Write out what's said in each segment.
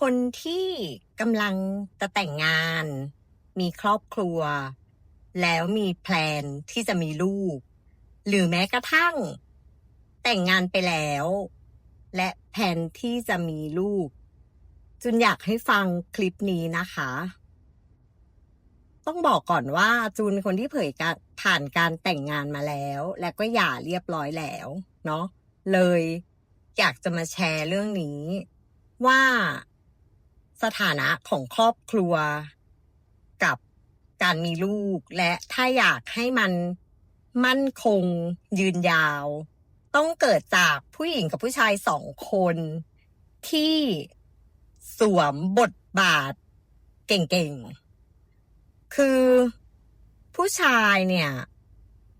คนที่กำลังจะแต่งงาน มีครอบครัว แล้วมีแพลนที่จะมีลูก หรือแม้กระทั่ง แต่งงานไปแล้ว และแผนที่จะมีลูก จุนอยากให้ฟังคลิปนี้นะคะ ต้องบอกก่อนว่าจูนเป็นคนที่เผยการผ่านการแต่งงานมาแล้ว และก็หย่าเรียบร้อยแล้วเนาะเลยอยากจะมาแชร์เรื่องนี้ว่า สถานะของครอบครัวกับการมีลูก และถ้าอยากให้มันมั่นคงยืนยาว ต้องเกิดจากผู้หญิงกับผู้ชายสองคน ที่สวมบทบาทเก่งๆ คือผู้ชายเนี่ย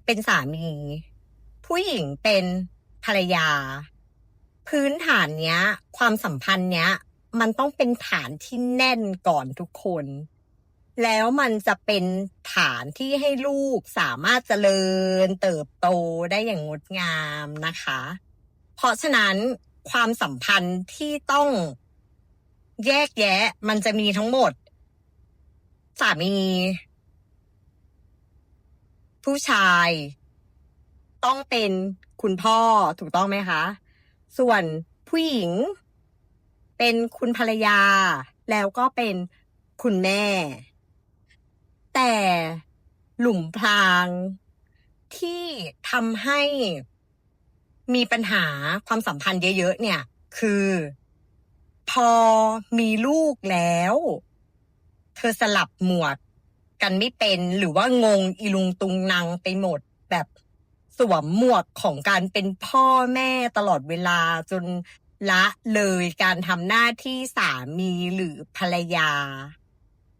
เป็นสามี ผู้หญิงเป็นภรรยา พื้นฐานเนี้ย ความสัมพันธ์เนี้ย มันต้องเป็นฐานที่แน่นก่อนทุกคน แล้วมันจะเป็นฐานที่ให้ลูกสามารถเจริญเติบโตได้อย่างงดงามนะคะ เพราะฉะนั้นความสัมพันธ์ที่ต้องแยกแยะมันจะมีทั้งหมด สามี ผู้ชาย ต้องเป็นคุณพ่อถูกต้องไหมคะ ส่วนผู้หญิง เป็นคุณภรรยา แล้วก็เป็นคุณแม่ แต่หลุมพรางที่ทำให้มีปัญหาความสัมพันธ์เยอะๆเนี่ย คือ พอมีลูกแล้ว เธอสลับหมวดกันไม่เป็นหรือว่างงอีลุงตุงนางไปหมดแบบสวมหมวกของการเป็นพ่อแม่ตลอดเวลาจน ละเลยการทำหน้าที่สามีหรือภรรยา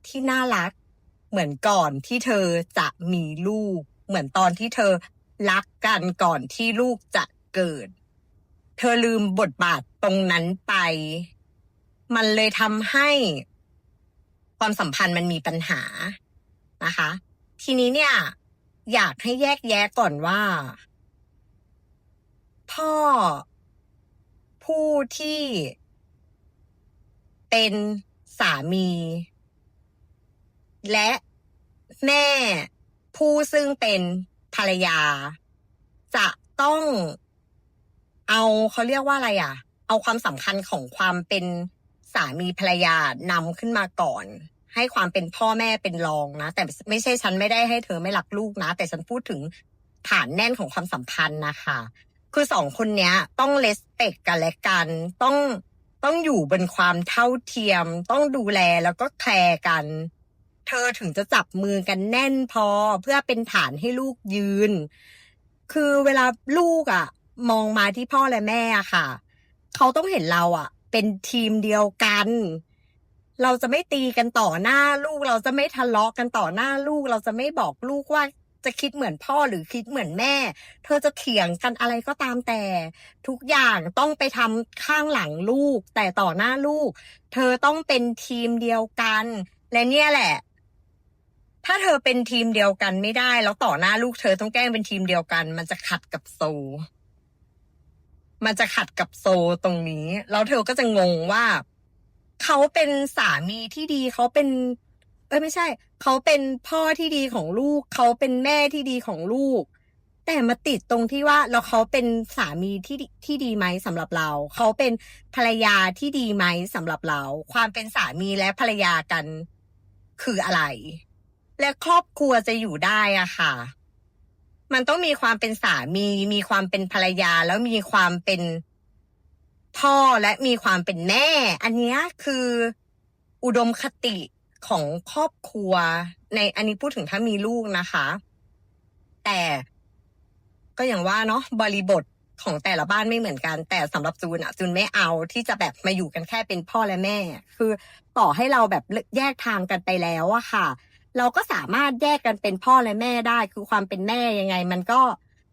ที่น่ารัก เหมือนก่อนที่เธอจะมีลูก เหมือนตอนที่เธอรักกันก่อนที่ลูกจะเกิด เธอลืมบทบาทตรงนั้นไป มันเลยทำให้ ความสัมพันธ์มันมีปัญหานะคะ ทีนี้เนี่ย อยากให้แยกแยะก่อนว่า พ่อ ผู้ที่เป็นสามี และแม่ผู้ซึ่งเป็นภรรยา จะต้องเอาเขาเรียกว่าอะไรอะ เอาความสำคัญของความเป็นสามีภรรยานำขึ้นมาก่อน ให้ความเป็นพ่อแม่เป็นรองนะ แต่ไม่ใช่ฉันไม่ได้ให้เธอไม่รักลูกนะ แต่ฉันพูดถึงฐานแน่นของความสัมพันธ์นะคะ คือสองคนเนี้ย ต้องเลสเปกกันและกัน ต้องต้องอยู่บนความเท่าเทียม ต้องดูแลแล้วก็แคร์กัน เธอถึงจะจับมือกันแน่นพอเพื่อเป็นฐานให้ลูกยืน คือเวลาลูกอะ่ะ มองมาที่พ่อและแม่อะค่ะ เขาต้องเห็นเราอะ่ะ เป็นทีมเดียวกัน เราจะไม่ตีกันต่อหน้าลูก เราจะไม่ทะเลาะกันต่อหน้าลูก เราจะไม่บอกลูกว่า จะคิดเหมือนพ่อหรือคิดเหมือนแม่ เธอจะเถียงกันอะไรก็ตามแต่ ทุกอย่างต้องไปทำข้างหลังลูก แต่ต่อหน้าลูก เธอต้องเป็นทีมเดียวกัน และเนี่ยแหละ ถ้าเธอเป็นทีมเดียวกันไม่ได้ แล้วต่อหน้าลูกเธอต้องแกล้งเป็นทีมเดียวกัน มันจะขัดกับโซ มันจะขัดกับโซตรงนี้ แล้วเธอก็จะงงว่า เขาเป็นสามีที่ดีเขาเป็น เอ้ยไม่ใช่ เขาเป็นพ่อที่ดีของลูก เขาเป็นแม่ที่ดีของลูก แต่มาติดตรงที่ว่าแล้วเขาเป็นสามีที่ที่ดีไหมสำหรับเรา เขาเป็นภรรยาที่ดีไหมสำหรับเรา ความเป็นสามีและภรรยากันคืออะไร และครอบครัวจะอยู่ได้อะค่ะ มันต้องมีความเป็นสามี มีความเป็นภรรยาแล้วมีความเป็นพ่อและมีความเป็นแม่ อันนี้คืออุดมคติ ของครอบครัว ในอันนี้พูดถึงถ้ามีลูกนะคะ แต่ก็อย่างว่าเนาะบริบทของแต่ละบ้านไม่เหมือนกัน แต่สำหรับจูนอะจูนไม่เอาที่จะแบบมาอยู่กันแค่เป็นพ่อและแม่ คือต่อให้เราแบบแยกทางกันไปแล้วอะค่ะ เราก็สามารถแยกกันเป็นพ่อและแม่ได้ คือความเป็นแม่ยังไง มันก็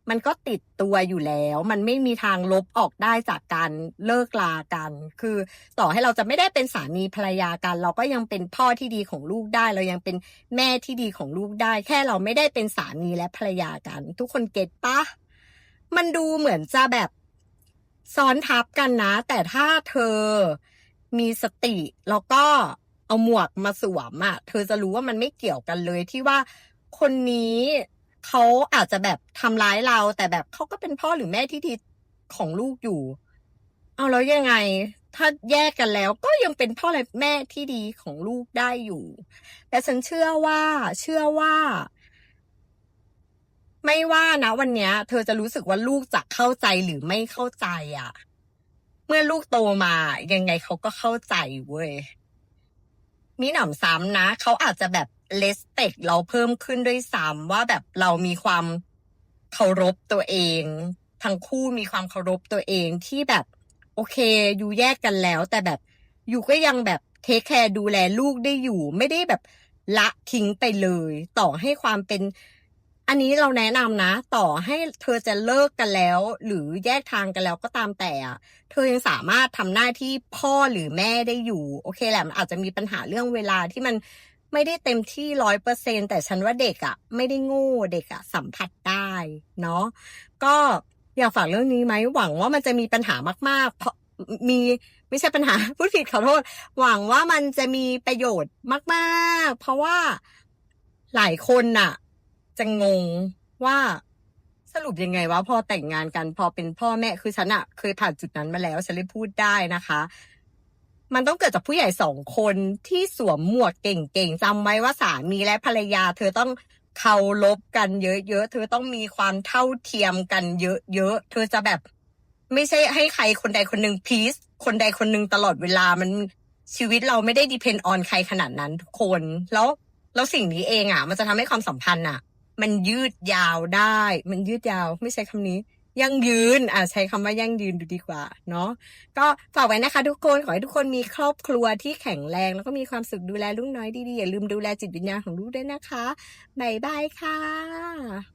มันก็ติดตัวอยู่แล้ว มันไม่มีทางลบออกได้จากการเลิกลากัน คือต่อให้เราจะไม่ได้เป็นสามีภรรยากัน เราก็ยังเป็นพ่อที่ดีของลูกได้ เรายังเป็นแม่ที่ดีของลูกได้ แค่เราไม่ได้เป็นสามีและภรรยากัน ทุกคนเก็ตปะมันดูเหมือนจะแบบซ้อนทับกันนะ แต่ถ้าเธอมีสติแล้วก็เอาหมวกมาสวมอะเธอจะรู้ว่ามันไม่เกี่ยวกันเลยที่ว่าคนนี้ เขาอาจจะแบบทำร้ายเรา แต่แบบเขาก็เป็นพ่อหรือแม่ที่ดีของลูกอยู่ เอาแล้วยังไง ถ้าแยกกันแล้ว ก็ยังเป็นพ่อและแม่ที่ดีของลูกได้อยู่ แต่ฉันเชื่อว่า เชื่อว่า ไม่ว่านะวันเนี้ย เธอจะรู้สึกว่าลูกจะเข้าใจหรือไม่เข้าใจอะ เมื่อลูกโตมา ยังไงเขาก็เข้าใจเว้ยมีหนำซ้ำนะเขาอาจจะแบบเลสเ c กเราเพิ่มขึ้นด้วยซ้ำว่าแบบเรามีความเคารพตัวเอง ทั้งคู่มีความเคารพตัวเองที่แบบ โอเคอยู่แยกกันแล้ว แต่แบบอยู่ก็ยังแบบเทคแคร์ดูแลลูกได้อยู่ ไม่ได้แบบละทิ้งไปเลย ต่อให้ความเป็น อันนี้เราแนะนำนะ ต่อให้เธอจะเลิกกันแล้ว หรือแยกทางกันแล้วก็ตามแต่อะเธอยังสามารถทำหน้าที่พ่อหรือแม่ได้อยู่ โอเคแหละมันอาจจะมีปัญหาเรื่องเวลาที่มัน ไม่ได้เต็มที่ร้อยเปอร์เซ็นแต่ฉันว่าเด็กอะไม่ได้โง่เด็กอะสัมผัสได้เนาะก็อยากฝากเรื่องนี้ไหมหวังว่ามันจะมีปัญหามาก ๆ เพราะมีไม่ใช่ปัญหาพูดผิดขอโทษ หวังว่ามันจะมีประโยชน์มาก ๆ เพราะว่าหลายคนน่ะ จะงงว่าสรุปยังไงวะพอแต่งงานกันพอเป็นพ่อแม่คือฉันอะเคยผ่านจุดนั้นมาแล้ว ฉันเลยพูดได้นะคะ มันต้องเกิดจากผู้ใหญ่สองคนที่สวมหมวกเก่งๆจำไว้ว่าสามีและภรรยา เธอต้องเคารพกันเยอะๆ เธอต้องมีความเท่าเทียมกันเยอะๆ เธอจะแบบ ไม่ใช่ให้ใครคนใดคนหนึ่งพีซคนใดคนหนึ่งตลอดเวลามันชีวิตเราไม่ได้ดิพ e นออนใครขนาดนั้นทุกคน แล้วแล้วสิ่งนี้เองอะ มันจะทำให้ความสัมพันธ์อะ มันยืดยาวได้ มันยืดยาวไม่ใช้คำนี้ ยั่งยืนอะใช้คำว่ายั่งยืนดูดีกว่าเนาะก็ฝากไว้นะคะ ทุกคนขอให้ทุกคนมีครอบครัวที่แข็งแรง แล้วก็มีความสุขดูแลลูกน้อยดีๆอย่าลืมดูแลจิตวิญญาณของลูกด้วยนะคะบ๊ายบายค่ะ